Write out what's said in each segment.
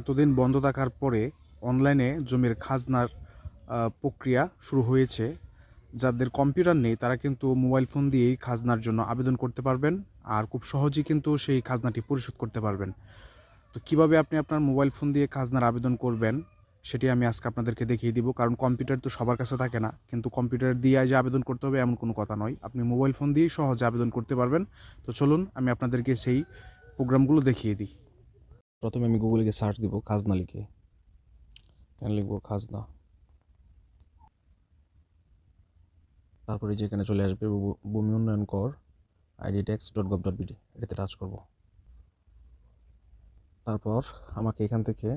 এতদিন বন্ধ থাকার পরে অনলাইনে জমির খাজনার প্রক্রিয়া শুরু হয়েছে। যাদের কম্পিউটার নেই, তারা কিন্তু মোবাইল ফোন দিয়েই খাজনার জন্য আবেদন করতে পারবেন আর খুব সহজেই কিন্তু সেই খাজনাটি পরিশোধ করতে পারবেন। তো কীভাবে আপনি আপনার মোবাইল ফোন দিয়ে খাজনার আবেদন করবেন, সেটি আমি আজকে আপনাদেরকে দেখিয়ে দিব। কারণ কম্পিউটার তো সবার কাছে থাকে না, কিন্তু কম্পিউটার দিয়ে যে আবেদন করতে হবে এমন কোনো কথা নয়। আপনি মোবাইল ফোন দিয়েই সহজে আবেদন করতে পারবেন। তো চলুন আমি আপনাদেরকে সেই প্রোগ্রামগুলো দেখিয়ে দিই। প্রথমে আমি গুগলে গিয়ে সার্চ দিব খাজনা লিখে। এখানে লিখব খাজনা? তারপরে যেখানে চলে আসবে ভূমি উন্নয়ন কর ID tax dot gov dot BD এটাতে টাচ করব। তারপর আমাকে এখান থেকে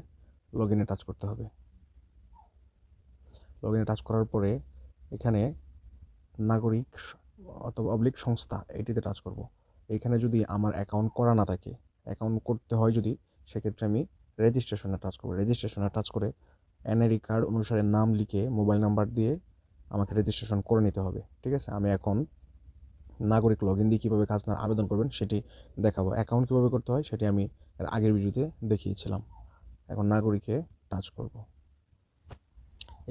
লগ ইনে টাচ করতে হবে। লগ ইনে টাচ করার পরে এখানে নাগরিক অথবা অবলিক সংস্থা, এটিতে টাচ করব। এখানে যদি আমার অ্যাকাউন্ট করা না থাকে অ্যাকাউন্ট করতে হয় যদি সেক্ষেত্রে আমি রেজিস্ট্রেশনে টাচ করব। রেজিস্ট্রেশনে টাচ করে এনআইডি কার্ড অনুসারে নাম লিখে মোবাইল নাম্বার দিয়ে আমাকে রেজিস্ট্রেশন করে নিতে হবে। ঠিক আছে? আমি এখন নাগরিক লগ ইন দিয়ে কীভাবে খাজনার আবেদন করবেন সেটি দেখাবো। অ্যাকাউন্ট কীভাবে করতে হয় সেটি আমি আগের ভিডিওতে দেখিয়েছিলাম। এখন নাগরিকে টাচ করব।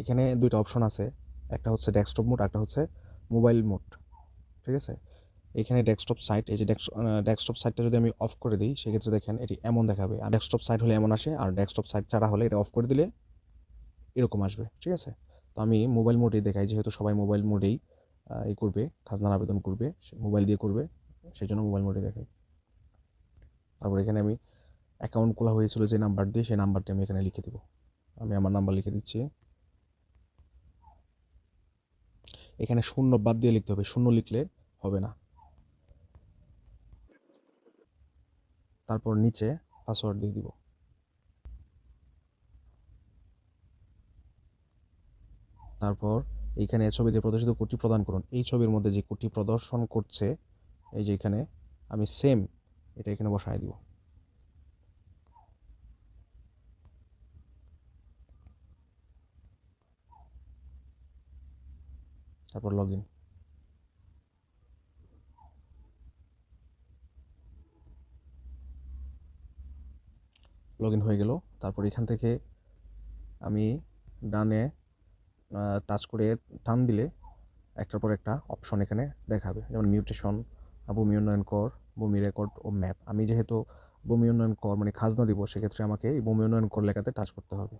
এখানে দুইটা অপশন আছে। একটা হচ্ছে ডেস্কটপ মোড একটা হচ্ছে মোবাইল মোড ঠিক আছে? এখানে ডেস্কটপ সাইট এই যে ডেস্কটপ সাইটটা যদি আমি অফ করে দিই, সেক্ষেত্রে দেখেন এটি এমন দেখাবে। আর ডেস্কটপ সাইট হলে এমন আসে, আর ডেস্কটপ সাইট ছাড়া হলে এটা অফ করে দিলে এরকম আসবে, ঠিক আছে? তো আমি মোবাইল মোডেই দেখাই, যেহেতু সবাই মোবাইল মোডেই এই করবে, খাজনার আবেদন করবে মোবাইল দিয়ে করবে, সেই জন্য মোবাইল মোডে দেখাই। তারপর এখানে আমি অ্যাকাউন্ট খোলা হয়েছিল যে নাম্বার দিয়ে, সেই নাম্বারটি আমি এখানে লিখে দেবো। আমি আমার নাম্বার লিখে দিচ্ছি। এখানে শূন্য বাদ দিয়ে লিখতে হবে, শূন্য লিখলে হবে না। তারপর নিচে পাসওয়ার্ড দিয়ে দিব। তারপর এইখানে ছবিতে প্রদর্শিত কোডটি প্রদান করুন। এই ছবির মধ্যে যে কোডটি প্রদর্শন করছে, এই যে এখানে আমি সেম এটা এখানে বসায় দিব। তারপর লগ ইন লগ ইন হয়ে গেল। তারপর এখান থেকে আমি ডানে টাচ করে টান দিলে একটার পর একটা অপশন এখানে দেখাবে। যেমন মিউটেশন ভূমি উন্নয়ন কর, ভূমি রেকর্ড ও ম্যাপ আমি যেহেতু ভূমি উন্নয়ন কর মানে খাজনা দিব, সেক্ষেত্রে আমাকে এই ভূমি উন্নয়ন কর লেখাতে টাচ করতে হবে।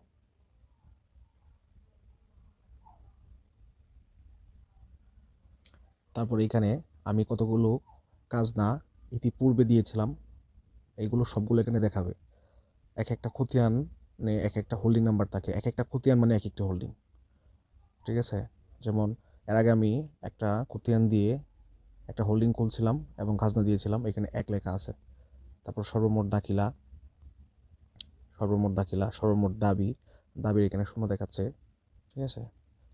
তারপর এখানে আমি কতগুলো খাজনা ইতিপূর্বে দিয়েছিলাম, এইগুলো সবগুলো এখানে দেখাবে। এক একটা খতিয়ান মানে এক একটা হোল্ডিং নাম্বার থাকে। এক একটা খতিয়ান মানে এক একটা হোল্ডিং ঠিক আছে? যেমন, এর আগে আমি একটা খতিয়ান দিয়ে একটা হোল্ডিং খুলছিলাম এবং খাজনা দিয়েছিলাম। এখানে এক লেখা আছে। তারপর সর্বমোট দাখিলা সর্বমোট দাখিলা, সর্বমোট দাবি। দাবির এখানে শূন্য দেখাচ্ছে। ঠিক আছে?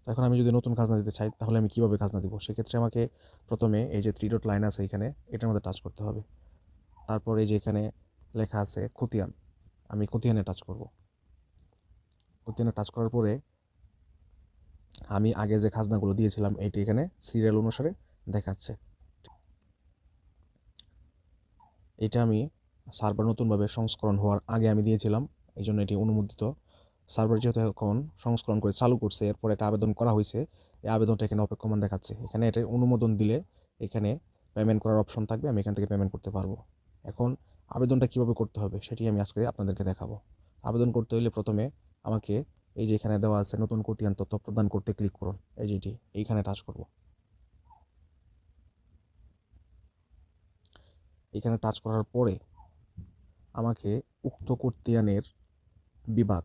তো এখন আমি যদি নতুন খাজনা দিতে চাই, তাহলে আমি কীভাবে খাজনা দিব? সেক্ষেত্রে আমাকে প্রথমে এই যে থ্রি ডট লাইন আছে এখানে, এটার মধ্যে টাচ করতে হবে। তারপর এই যে এখানে লেখা আছে খতিয়ান। আমি খতিয়ানে টাচ করব। খতিয়ানে টাচ করার পরে আমি আগে যে খাজনাগুলো দিয়েছিলাম এইটি এখানে সিরিয়াল অনুসারে দেখাচ্ছে। এটা আমি সার্ভার নতুনভাবে সংস্করণ হওয়ার আগে আমি দিয়েছিলাম এই জন্য এটি অনুমোদিত। সার্ভার যেহেতু এখন সংস্করণ করে চালু করছে, এরপর এটা আবেদন করা হয়েছে, এই আবেদনটা এখানে অপেক্ষমান দেখাচ্ছে। এখানে এটা অনুমোদন দিলে এখানে পেমেন্ট করার অপশন থাকবে, আমি এখান থেকে পেমেন্ট করতে পারব। এখন আবেদনটা কীভাবে করতে হবে সেটি আমি আজকে আপনাদেরকে দেখাবো। আবেদন করতে হলে প্রথমে আমাকে এই যে এখানে দেওয়া আছে নতুন খতিয়ান তথ্য প্রদান করতে ক্লিক করুন। এই যেটি এইখানে টাচ করব। এখানে টাচ করার পরে আমাকে উক্ত খতিয়ানের বিভাগ,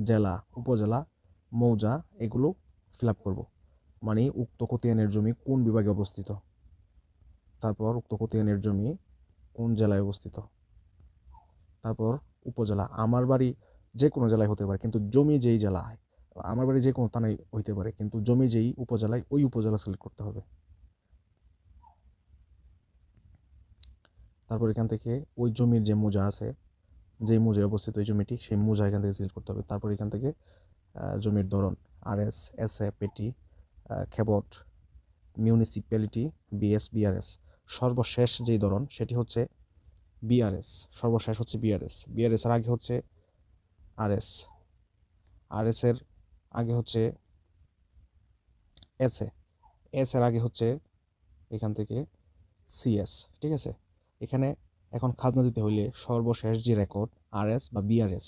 জেলা, উপজেলা, মৌজা এগুলো ফিল আপ করব। মানে উক্ত খতিয়ানের জমি কোন বিভাগে অবস্থিত? তারপর উক্ত খতিয়ানের জমি কোন জেলায় অবস্থিত? তারপর উপজেলা, আমার বাড়ি যে কোনো জেলায় হতে পারে, কিন্তু জমি যেই জেলায় আমার বাড়ি যে কোনো থানায় হইতে পারে, কিন্তু জমি যেই উপজেলায়, ওই উপজেলা সিলেক্ট করতে হবে। তারপর এখান থেকে ওই জমির যে মোজা আছে, যেই মোজায় অবস্থিত ওই জমিটি, সেই মোজা এখান থেকে সিলেক্ট করতে হবে। তারপর এখান থেকে জমির ধরন আর এস এস এ, পেটি খেবট মিউনিসিপ্যালিটি বিএস বিআরএস সর্বশেষ যেই ধরন, সেটি হচ্ছে বিআরএস সর্বশেষ হচ্ছে বিআরএস বিআরএস এর আগে হচ্ছে আর এস আর এস এর আগে হচ্ছে এস এস এর আগে হচ্ছে এখান থেকে সিএস ঠিক আছে? এখানে এখন খাজনা দিতে হইলে সর্বশেষ যে রেকর্ড আর এস বা বিআরএস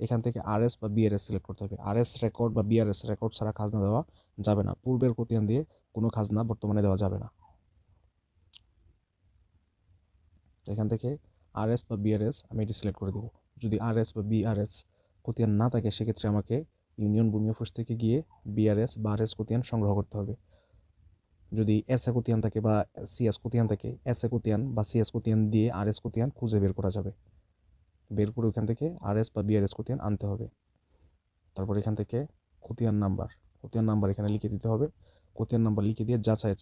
এখান থেকে আর এস বা বিআরএস সিলেক্ট করতে হবে। আর এস রেকর্ড বা বিআরএস রেকর্ড ছাড়া খাজনা দেওয়া যাবে না। পূর্বের প্রতিষ্ঠান দিয়ে কোনো খাজনা বর্তমানে দেওয়া যাবে না। এখান থেকে আর এস বা বিআরএস আমি এটি সিলেক্ট করে দেবো। যদি আর এস বা বিআরএস খতিয়ান না থাকে, সেক্ষেত্রে আমাকে ইউনিয়ন ভূমি অফিস থেকে গিয়ে বিআরএস বা আর এস খতিয়ান সংগ্রহ করতে হবে। যদি এস এ খতিয়ান থাকে বা সিএস খতিয়ান থাকে, এস এ খতিয়ান বা সিএস খতিয়ান দিয়ে আর এস খতিয়ান খুঁজে বের করা যাবে। বের করে ওখান থেকে আর এস বা বিআরএস খতিয়ান আনতে হবে। তারপর এখান থেকে খতিয়ান নাম্বার খতিয়ান নাম্বার এখানে লিখে দিতে হবে। খতিয়ান নাম্বার লিখে দিয়ে যাচাই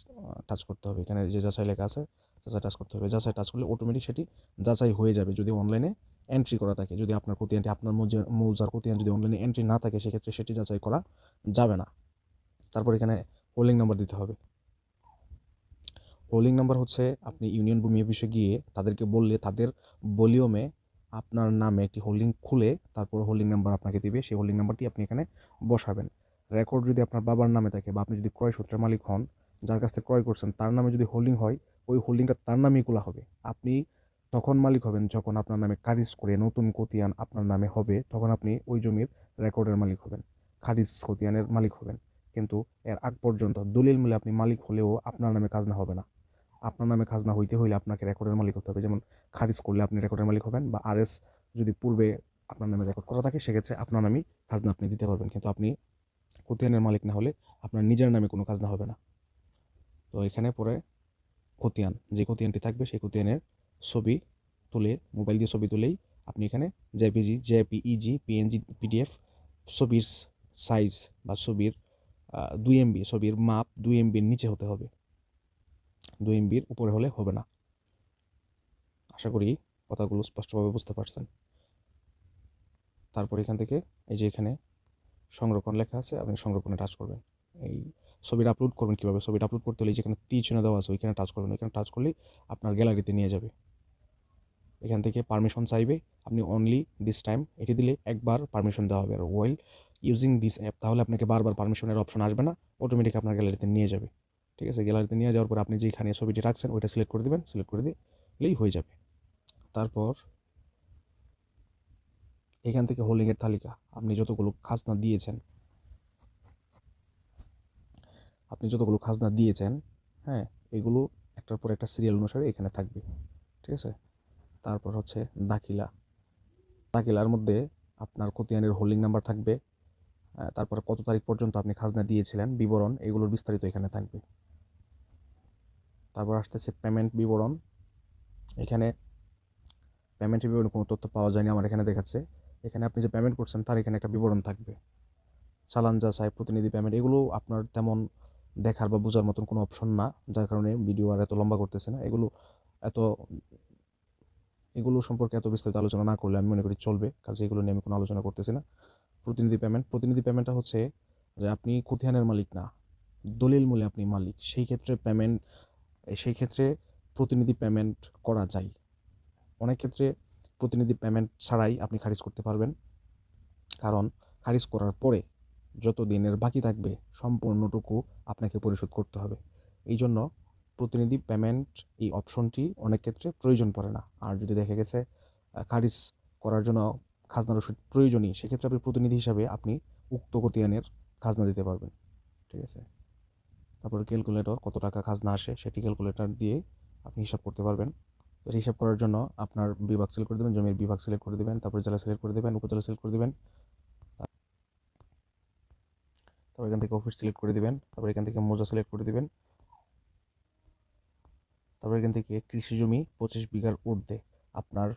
টাচ করতে হবে। এখানে যে যাচাই লেখা আছে, যাচাই টাচ করতে হবে। যাচাই টাচ করলে অটোমেটিক সেটি যাচাই হয়ে যাবে যদি অনলাইনে এন্ট্রি করা থাকে। যদি আপনার খতিয়ানটি আপনার মৌজা- মৌজার খতিয়ান যদি অনলাইনে এন্ট্রি না থাকে, সেক্ষেত্রে সেটি যাচাই করা যাবে না। তারপর এখানে হোল্ডিং নাম্বার দিতে হবে। হোল্ডিং নাম্বার হচ্ছে আপনি ইউনিয়ন ভূমি অফিসে গিয়ে তাদেরকে বললে, তাদের ভলিউমে আপনার নামে একটি হোল্ডিং খুলে, তারপর হোল্ডিং নাম্বার আপনাকে দিবে। সেই হোল্ডিং নাম্বারটি আপনি এখানে বসাবেন। রেকর্ড যদি আপনার বাবার নামে থাকে বা আপনি যদি ক্রয় সূত্রের মালিক হন, যার কাছ থেকে ক্রয় করছেন, তার নামে যদি হোল্ডিং হয়, ওই হোল্ডিংটা তার নামেই খোলা হবে। আপনি তখন মালিক হবেন যখন আপনার নামে খারিজ করে নতুন খতিয়ান আপনার নামে হবে, তখন আপনি ওই জমির রেকর্ডের মালিক হবেন, খারিজ খতিয়ানের মালিক হবেন। কিন্তু এর আগ পর্যন্ত দলিল মিলে আপনি মালিক হলেও আপনার নামে কাজ না হবে না। আপনার নামে খাজনা হইতে হইলে আপনাকে রেকর্ডের মালিক হতে হবে। যেমন খারিজ করলে আপনি রেকর্ডের মালিক হবেন বা আরএস যদি পূর্বে আপনার নামে রেকর্ড করা থাকে, সেক্ষেত্রে আপনার নামেই খাজনা আপনি দিতে পারবেন। কিন্তু আপনি খতিয়ানের মালিক না হলে আপনার নিজের নামে কোনো কাজ না হবে না। তো এখানে পরে খতিয়ান যে খতিয়ানটি থাকবে সেই খতিয়ানের ছবি তুলে, মোবাইল দিয়ে ছবি তুলেই আপনি এখানে জেপিজি, জেপিইজি, পিএনজি, পিডিএফ ছবির সাইজ বা ছবির দুই এমবি, ছবির মাপ দুই এমবির নিচে হতে হবে। দুই এমবির উপরে হলে হবে না। আশা করি কথাগুলো স্পষ্টভাবে বুঝতে পারছেন। তারপর এখান থেকে এই যে এখানে সংরক্ষণ লেখা আছে, আপনি সংরক্ষণে টাচ করবেন। এই ছবিটা আপলোড করবেন কীভাবে? ছবিটা আপলোড করতে হলে যেখানে তীর চিহ্ন দেওয়া আছে, ওইখানে টাচ করবেন। ওইখানে টাচ করলেই আপনার গ্যালারিতে নিয়ে যাবে। এখান থেকে পারমিশন চাইবে, আপনি অনলি দিস টাইম এটি দিলে একবার পারমিশন দেওয়া হবে। আর ওয়েল ইউজিং দিস অ্যাপ তাহলে আপনাকে বারবার পারমিশনের অপশন আসবে না অটোমেটিক আপনার গ্যালারিতে নিয়ে যাবে। ঠিক আছে? গ্যালারিতে নিয়ে যাওয়ার পর আপনি যেখানে ছবিটি রাখছেন, ওইটা সিলেক্ট করে দেবেন। সিলেক্ট করে দিলেই হয়ে যাবে। তারপর এখান থেকে হোল্ডিংয়ের তালিকা। আপনি যতগুলো খাজনা দিয়েছেন, আপনি যতগুলো খাজনা দিয়েছেন হ্যাঁ এগুলো একটার পর একটা সিরিয়াল অনুসারে এখানে থাকবে, ঠিক আছে? তারপর হচ্ছে দাখিলা। দাখিলার মধ্যে আপনার খতিয়ানের হোল্ডিং নাম্বার থাকবে তারপরে কত তারিখ পর্যন্ত আপনি খাজনা দিয়েছিলেন, বিবরণ, এগুলোর বিস্তারিত এখানে থাকবে। তারপর আসতেছে পেমেন্ট বিবরণ। এখানে পেমেন্টের বিবরণে কোনো তথ্য পাওয়া যায়নি, আমার এখানে দেখাচ্ছে। এখানে আপনি যে পেমেন্ট করছেন, তার এখানে একটা বিবরণ থাকবে। চালান যাচাই প্রতিনিধি পেমেন্ট এগুলো আপনার তেমন দেখার বা বোঝার মতন কোনো অপশন না, যার কারণে ভিডিও আর এত লম্বা করতেছে না। এগুলো এত, এগুলো সম্পর্কে এত বিস্তারিত আলোচনা না করলে আমি মনে করি চলবে, কাজে এগুলো নিয়ে আমি কোনো আলোচনা করতেছি না। প্রতিনিধি পেমেন্ট প্রতিনিধি পেমেন্টটা হচ্ছে যে আপনি খতিয়ানের মালিক না, দলিল মূলে আপনি মালিক। সেই ক্ষেত্রে পেমেন্ট সেই ক্ষেত্রে প্রতিনিধি পেমেন্ট করা যায়। অনেক ক্ষেত্রে প্রতিনিধি পেমেন্ট ছাড়াই আপনি খারিজ করতে পারবেন। কারণ খারিজ করার পরে যত দিনের বাকি থাকবে সম্পূর্ণটুকু আপনাকে পরিশোধ করতে হবে। এই জন্য প্রতিনিধি পেমেন্ট এই অপশনটি অনেক ক্ষেত্রে প্রয়োজন পড়ে না। আর যদি দেখা গেছে খারিজ করার জন্য খাজনা রসিদ প্রয়োজনীয়, সেক্ষেত্রে আপনি প্রতিনিধি হিসাবে আপনি উক্ত খতিয়ানের খাজনা দিতে পারবেন। ঠিক আছে? তারপর ক্যালকুলেটর কত টাকা খাজনা আসে সেটি ক্যালকুলেটর দিয়ে আপনি হিসাব করতে পারবেন। তো হিসাব করার জন্য আপনার বিভাগ সিলেক্ট করে দেবেন, জমির বিভাগ সিলেক্ট করে দেবেন, তারপর জেলা সিলেক্ট করে দেবেন, উপজেলা সিলেক্ট করে দেবেন। তারপর এখান থেকে অফিস সিলেক্ট করে দিবেন, তারপর এখান থেকে মোজা সিলেক্ট করে দিবেন। তারপর এখান থেকে কৃষি জমি পঁচিশ বিঘার ঊর্ধ্বে আপনার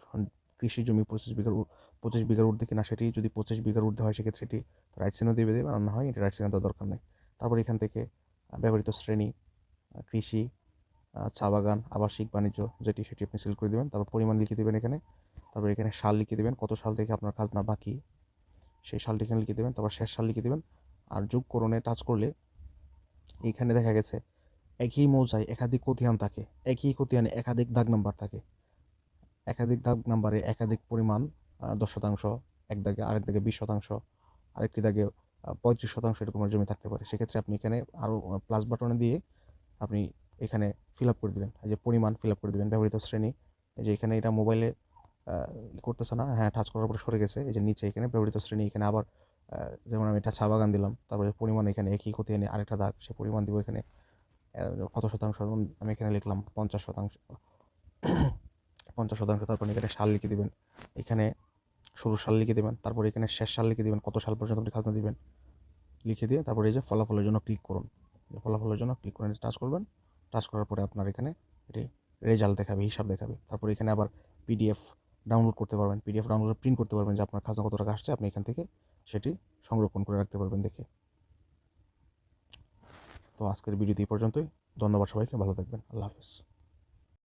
কৃষি জমি পঁচিশ বিঘার পঁচিশ বিঘার ঊর্ধ্বে কিনা সেটি যদি পঁচিশ বিঘার ঊর্ধ্বে হয় সেক্ষেত্রে এটি রাইট চিহ্ন দিয়ে দেবেন, আর না হয় এটি রাইট চিহ্ন দেওয়ার দরকার নেই। তারপর এখান থেকে ব্যবহৃত শ্রেণি, কৃষি চা বাগান, আবাসিক বাণিজ্য যেটি সেটি আপনি সিলেক্ট করে দেবেন, তারপর পরিমাণ লিখে দেবেন এখানে, তারপর এখানে সাল লিখে দেবেন, কত সাল থেকে আপনার খাজনা বাকি, সেই সালটি এখানে লিখে দেবেন, তারপর শেষ সাল লিখে দেবেন, আর যোগকরণে টাচ করলে এখানে দেখা গেছে, একই মৌজায় একাধিক খতিয়ান থাকে, একই খতিয়ানে একাধিক দাগ নাম্বার থাকে, একাধিক দাগ নাম্বারে একাধিক পরিমাণ দশ শতাংশ, এক দাগে আরেক দাগে বিশ শতাংশ, আরেকটি দাগে পঁয়ত্রিশ শতাংশ এরকমের জমি থাকতে পারে। সেক্ষেত্রে আপনি এখানে আরও প্লাস বাটনে দিয়ে আপনি এখানে ফিল আপ করে দেবেন। এই যে পরিমাণ ফিল আপ করে দেবেন, ব্যবহৃত শ্রেণি। এই যে এখানে এটা মোবাইলে করতেছে না হ্যাঁ টাচ করার পরে সরে গেছে। এই যে নিচে এখানে ব্যবহৃত শ্রেণি, এখানে আবার যেমন আমি এটা চা বাগান দিলাম, তারপরে পরিমাণ এখানে একই ক্ষতি এনে আরেকটা দাগ, সে পরিমাণ দিব এখানে কত শতাংশ? আমি এখানে লিখলাম পঞ্চাশ শতাংশ। পঞ্চাশ শতাংশ, তারপর এখানে সাল লিখে দিবেন। এখানে শুরু সাল লিখে দেবেন, তারপর এখানে শেষ সাল লিখে দিবেন, কত সাল পর্যন্ত আপনি খাজনা দিবেন। লিখে দিয়ে তারপরে এই যে ফলাফলের জন্য ক্লিক করুন। ফলাফলের জন্য ক্লিক করে টাচ করবেন। টাচ করার পরে আপনার এখানে এটি রেজাল্ট দেখাবে, হিসাব দেখাবে। তারপর এখানে আবার পিডিএফ ডাউনলোড করতে পারবেন। পিডিএফ ডাউনলোড প্রিন্ট করতে পারবেন যে আপনার খাজনা কত টাকা আসছে। আপনি এখান থেকে সেটি সংরক্ষণ করে রাখতে পারবেন দেখে। তো আজকের ভিডিওটি পর্যন্তই। ধন্যবাদ সবাইকে। ভালো থাকবেন। আল্লাহ হাফেজ।